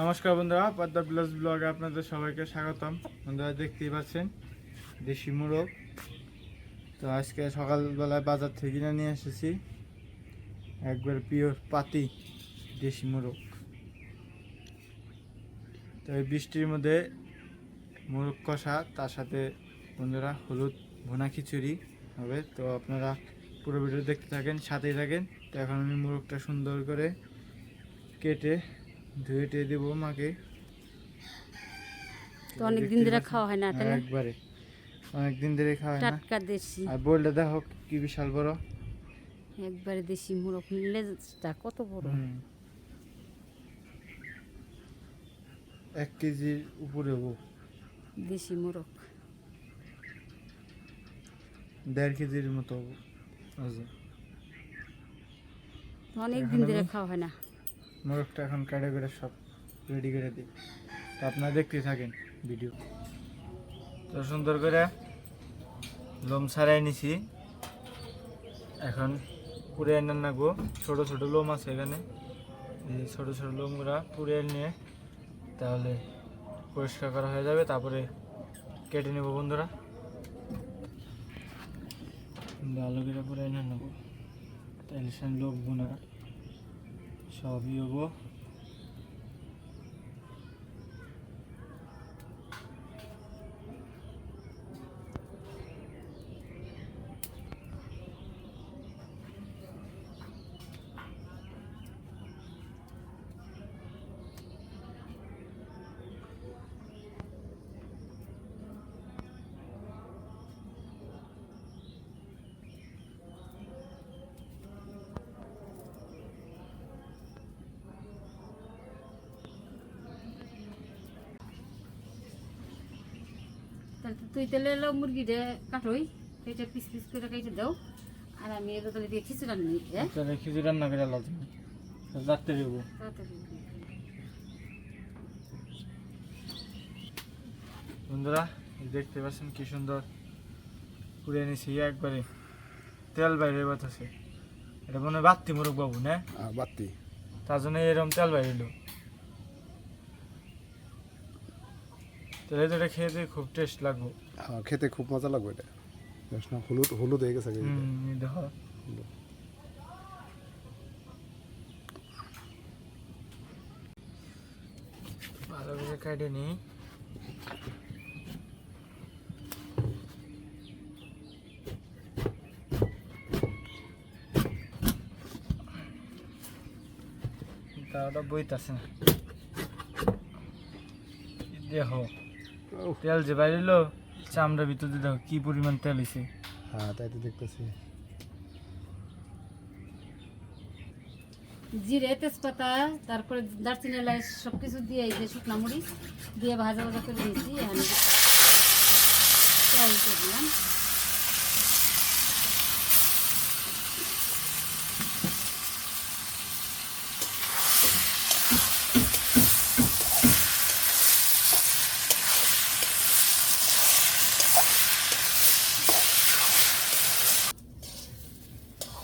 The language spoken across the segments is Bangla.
নমস্কার বন্ধুরা, পদ্মা প্লাস ব্লগে আপনাদের সবাইকে স্বাগতম। বন্ধুরা, দেখতেই পাচ্ছেন, দেশি মোরগ। তো আজকে সকালবেলায় বাজার থেকে কিনে নিয়ে এসেছি। একবার পিওর পাতি দেশি মোরগ। তো এই বৃষ্টির মধ্যে মোরগ কষা, তার সাথে বন্ধুরা হলুদ ভুনা খিচুড়ি হবে। তো আপনারা পুরো ভিডিও দেখতে থাকেন, সাথেই থাকেন। তো এখন আমি মোরগটা সুন্দর করে কেটে ধুয়ে টুয়ে দেবো মাকে। তো অনেক দিন ধরে খাওয়া হয় না তাই না? একবারে। অনেক দিন ধরে খাওয়া হয় না। টাটকা দেশি। আর বললে দেখো কি বিশাল বড়। একবারে দেশি মোরগ। লেজটা কত বড়? এক কেজির উপরে হব দেশি মোরগ। দেড় কেজির মতো হব অনেক দিন ধরে খাওয়া হয় না। মোরগটা এখন কাটে করে সব রেডি করে দিই। তো আপনারা দেখতে থাকেন ভিডিও তো সুন্দর করে লোম ছাড়াই নিছি। এখন পুড়ে এনে নেব। ছোট ছোট লোম আছে এখানে। এই ছোট ছোট লোমগুলা পুড়ে নিয়ে তাহলে পরিষ্কার করা হয়ে যাবে। তারপরে কেটে নেব বন্ধুরা। ভালো করে পুড়ে এনে নেব। তাহলে লোক গুনা সবই হব তুই তাহলে এলো মুরগিটা কাটোই এটা পিস পিস করে কেটে দাও। আর আমি এবার তাহলে দিয়ে খিচুড়ি রান্নি হ্যাঁ? তাহলে খিচুড়ি রান্না করে আলাদা রাত্রে দেবো বন্ধুরা দেখতে পাচ্ছেন কি সুন্দর। পুড়ে নিছি একবারে। তেল বাইরে বাতাসে। এটা মনে হয় বাত্তি মোরগ বাবু না? বাত্তি। তার জন্য এরকম তেল বাইরে এলো তাহলে তো খেয়ে দিয়ে খুব টেস্ট লাগবে। হ্যাঁ খেতে খুব মজা লাগবে এটা। বেশ না হলুদ হলুদ হয়ে গেছে এই দেখো। ভালো করে কেটে নিই তাওটা বইতাছে। না দেখো। তেল যে বাইরে এলো চামড়া দিয়ে দেখো কি পরিমাণ তেল হয়েছে হ্যাঁ তাই তো দেখতেছি। জিরে তেজপাতা তারপরে দারচিনি এলাচ সব কিছু দিয়ে এই যে শুকনা মরিচ দিয়ে ভাজা ভাজা করে দিয়েছি। এখানে চাউল দিলাম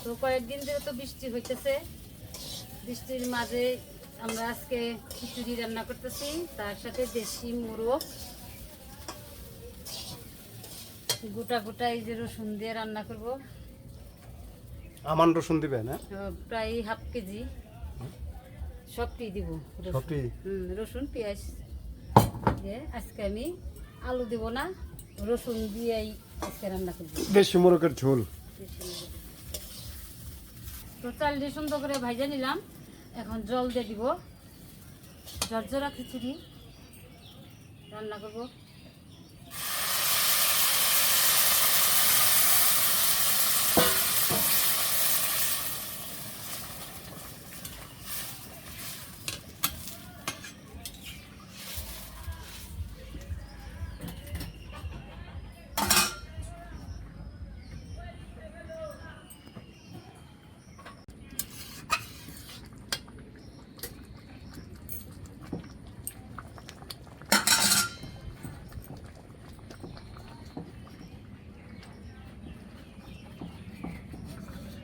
তো কয়েকদিন ধরে তো বৃষ্টি হইতেছে। বৃষ্টির মাঝে আমরা আজকে খিচুড়ি রান্না করতেছি তার সাথে দেশি মোরগ। গোটা গোটা এই যে রসুন দিয়ে রান্না করব। আমান রসুন দিবে না? প্রায় হাফ কেজি। সবটি দিব। সবটি? রসুন পেঁয়াজ দিয়ে আজকে আমি আলু দেব না রসুন দিয়েই আজকে রান্না করব। দেশি মোরগের ঝোল। তো চাল দিয়ে সুন্দর করে ভাজা নিলাম। এখন জল দিয়ে দিব। জর্জরা খিচুড়ি। রান্না করব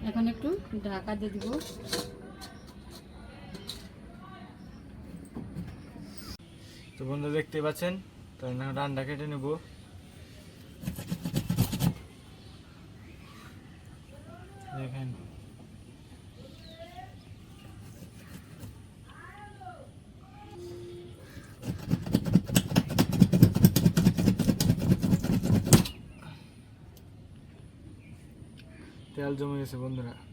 এখন একটু ঢাকা দিয়ে দিব। তো বন্ধু দেখতে পাচ্ছেন, তো আমি এখন রান্না কেটে নেব। দেখেন। তেল জমে গেছে বন্ধুরা।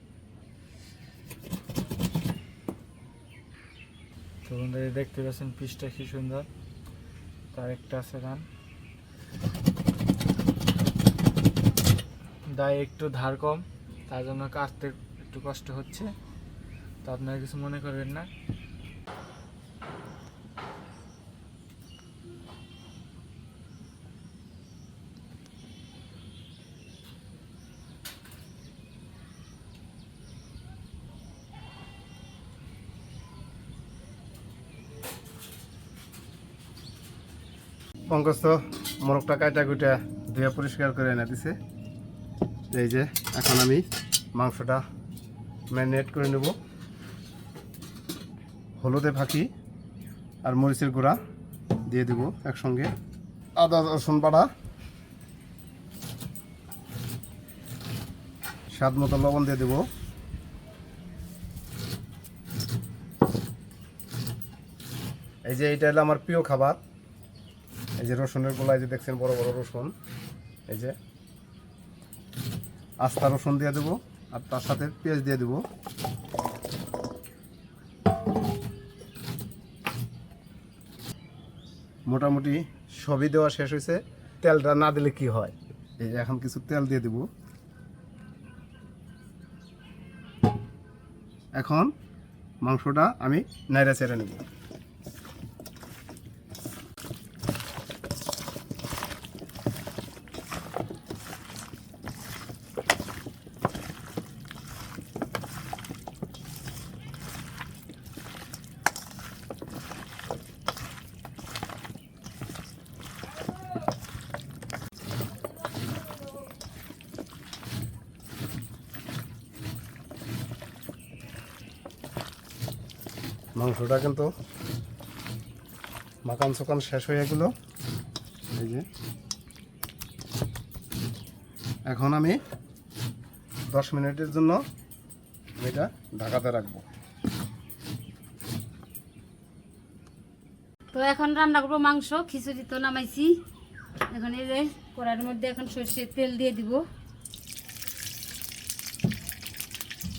তো বন্ধুরা দেখতে পাচ্ছেন, পিসটা কি সুন্দর। তার একটা আছে রান দায় একটু ধার কম, তার জন্য কাটতে একটু কষ্ট হচ্ছে। তো আপনারা কিছু মনে করবেন না। পঙ্কজ তো মোরগটা কাটা কুটা ধুয়ে পরিষ্কার করে এনে দিছে। এই যে, এখন আমি মাংসটা ম্যারিনেট করে নেব। হলুদে ফাঁকি আর মরিচের গুঁড়া দিয়ে দেব একসঙ্গে। আদা রসুন বাটা। স্বাদ মতো লবণ দিয়ে দেব। এই যে, এইটা হলো আমার প্রিয় খাবার। এই যে রসুনের গোলায় যে দেখছেন বড় বড় রসুন। এই যে আস্তা রসুন দিয়ে দেবো, আর তার সাথে পেঁয়াজ দিয়ে দেবো। মোটামুটি সবই দেওয়া শেষ হয়েছে। তেলটা না দিলে কি হয়? এই যে এখন কিছু তেল দিয়ে দেবো। এখন মাংসটা আমি নাইরা চেড়ে নেব। মাংসটা কিন্তু মাকান চোকান শেষ হয়ে গেল। এই যে। এখন আমি দশ মিনিটের জন্য এটা ঢাকাতে রাখব। তো এখন রান্না করব মাংস, খিচুড়ি তো নামাইছি। এখন এই যে কড়াইয়ের মধ্যে এখন সর্ষের তেল দিয়ে দিব।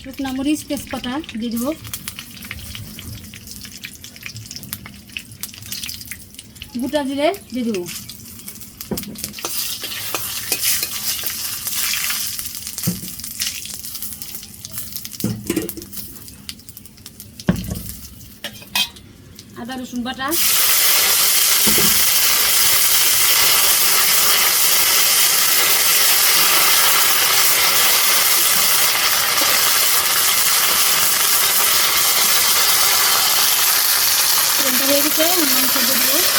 শুকনা মরিচ, তেজপাতা দিয়ে দিব। গোটা জিরে দিয়ে দিব। আদা রসুন বাটা। হয়ে গেছে দেবো।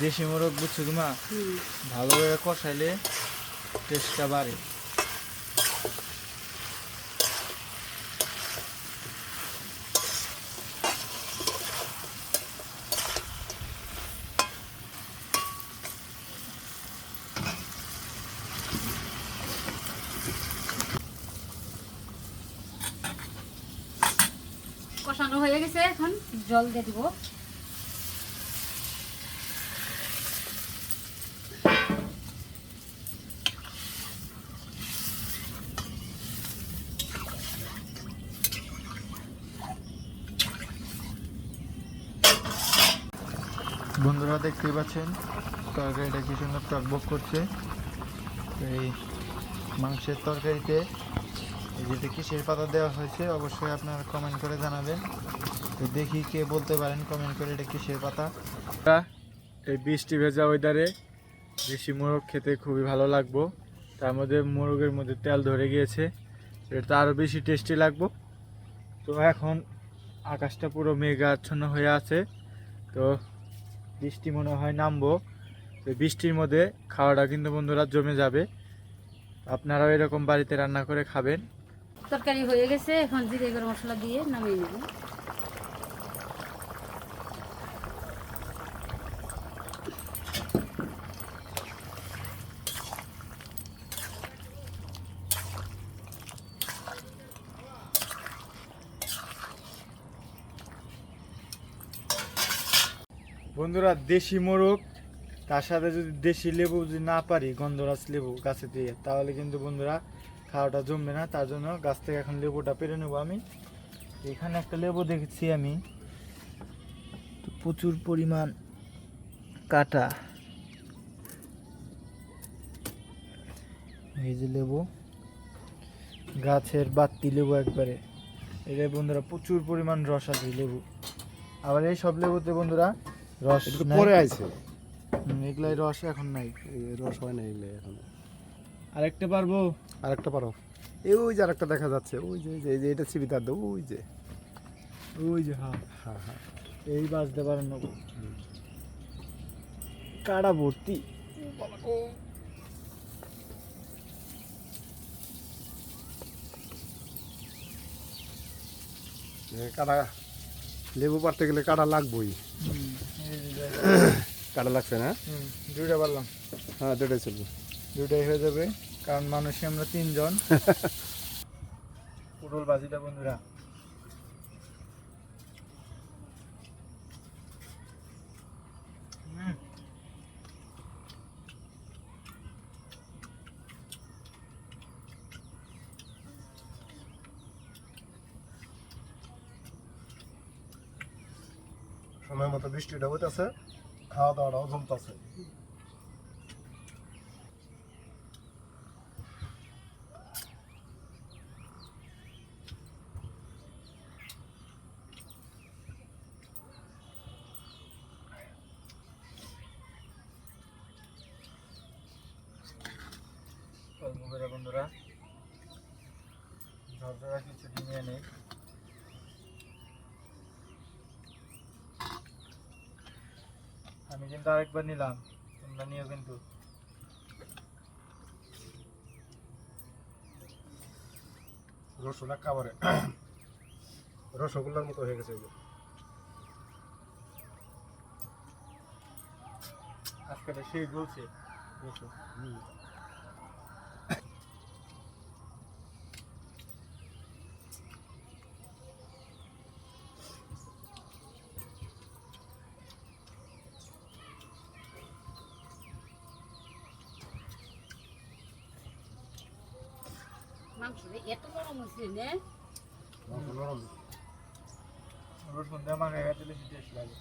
দেশি মোরগ বুঝছ কি মা? হুম। ভালোভাবে কষাইলে টেস্টটা বাড়ে। কষানো হয়ে গেছে এখন জল দিয়ে দিব। বন্ধুরা দেখতেই পাচ্ছেন, তরকারিটা কি সুন্দর টকবক করছে। এই মাংসের তরকারিতে যেটা কিসের পাতা দেওয়া হয়েছে, অবশ্যই আপনারা কমেন্ট করে জানাবেন। তো দেখি কে বলতে পারেন কমেন্ট করে এটা কিসের পাতা। এই বৃষ্টি ভেজা ওয়েদারে দেশি মোরগ খেতে খুবই ভালো লাগবো। তার মধ্যে মোরগের মধ্যে তেল ধরে গিয়েছে, এটা আরও বেশি টেস্টি লাগবো। তো এখন আকাশটা পুরো মেঘাচ্ছন্ন হয়ে আছে। তো বৃষ্টি মনে হয় নামবো। তো বৃষ্টির মধ্যে খাওয়াটা কিন্তু বন্ধুরা জমে যাবে। আপনারাও এরকম বাড়িতে রান্না করে খাবেন। তরকারি হয়ে গেছে, এখন জিরে গরম মশলা দিয়ে নামিয়ে নেব। বন্ধুরা, দেশি মোরগ, তার সাথে যদি দেশি লেবু যদি না পারি, গন্ধরাজ লেবু গাছে দিয়ে, তাহলে কিন্তু বন্ধুরা খাওয়াটা জমবে না। তার জন্য গাছ থেকে এখন লেবুটা পেরে নেব আমি। এখানে একটা লেবু দেখেছি আমি। প্রচুর পরিমাণ কাটা। এই যে লেবু, গাছের বাত্তি লেবু একবারে। এটা বন্ধুরা, প্রচুর পরিমাণ রস আছে লেবু। আবার এই সব লেবুতে বন্ধুরা রস পরে আইছে? এগুলাই রস এখন নাই। রস হয় না এগুলো এখন। আরেকটা পারব? আরেকটা পারো। এই ওই যে আরেকটা দেখা যাচ্ছে ওই যে এই যে এটা চিবিতার দেবো ওই যে। ওই যে হ্যাঁ। হ্যাঁ হ্যাঁ। এই বাজতে পারেন না কাড়া ভর্তি। কাটা লেবু পারতে গেলে কাটা লাগবেই। কাটা লাগছে না? দুইটা পারলাম। হ্যাঁ দুটাই চলবে। দুইটাই হয়ে যাবে কারণ মানুষই আমরা তিনজন। পটল বাজিটা বন্ধুরা হুম, সময় মতো বৃষ্টিটা হইতেছে খাওয়া দাওয়াটাও জমতেছে অল্প করে বন্ধুরা ঝরঝরা কিছু নিয়ে নেই আমি কিন্তু আরেকবার নিলাম। তোমরা নিও কিন্তু। রসগোল্লা খাবারে রসগোল্লার মতো হয়ে গেছে এগুলো। আজকে সেই বলছে। দেখো মাংস এত মুসলিম নে। মাংস নরম। রসুন দিয়ে মাখায় খেতে বেশি টেস্ট লাগে।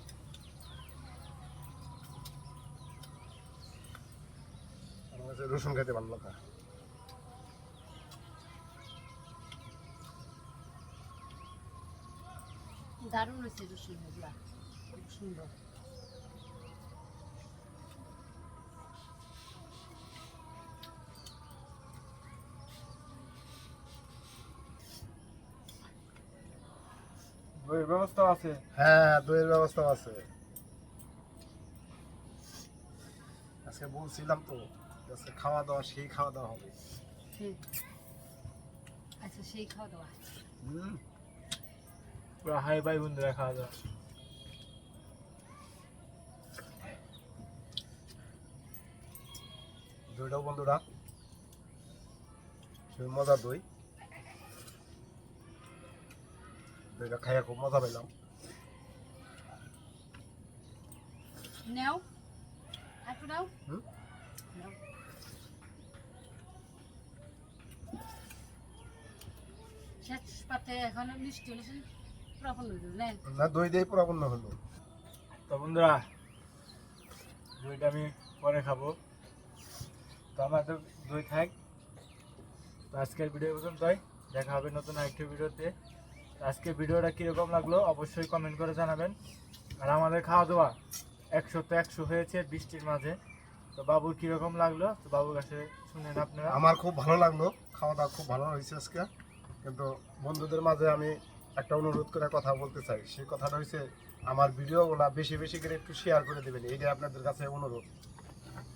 আমার কাছে রসুন খেতে ভালো লাগে। দারুণ হয়েছে রসুন এগুলা। খুব সুন্দর। দইয়ের ব্যবস্থা আছে। হ্যাঁ দইয়ের ব্যবস্থা আছে। আজকে বলছিলাম তো আজকে খাওয়া দাওয়া সেই খাওয়া দাওয়া হবে। আচ্ছা সেই খাওয়া দাওয়া। হুম। পুরো হাই বাই বন্ধুরা খাওয়া দাওয়া। দইটাও বন্ধুরা মজার দই। দইটা খাইয়া খুব মজা পেলাম নেও একটু নাও নাও। শেষ পাতে এখন মিষ্টি হলে না দই দিয়ে হলো তো বন্ধুরা দইটা আমি পরে খাব তো আমার তো দই থাক তো আজকের ভিডিও পর্যন্তই দেখা হবে নতুন আরেকটি ভিডিওতে তো আজকের ভিডিওটা কীরকম লাগল অবশ্যই কমেন্ট করে জানাবেন। আর আমাদের খাওয়া দাওয়া একশো তো একশো হয়েছে বৃষ্টির মাঝে। তো বাবু কীরকম লাগল? তো বাবুর কাছে শুনেন আপনারা। আমার খুব ভালো লাগল। খাওয়া দাওয়া খুব ভালো হয়েছে আজকে। কিন্তু বন্ধুদের মাঝে আমি একটা অনুরোধ করে কথা বলতে চাই। সেই কথাটা হচ্ছে আমার ভিডিওগুলা বেশি বেশি করে একটু শেয়ার করে দেবেন। এইটা আপনাদের কাছে অনুরোধ।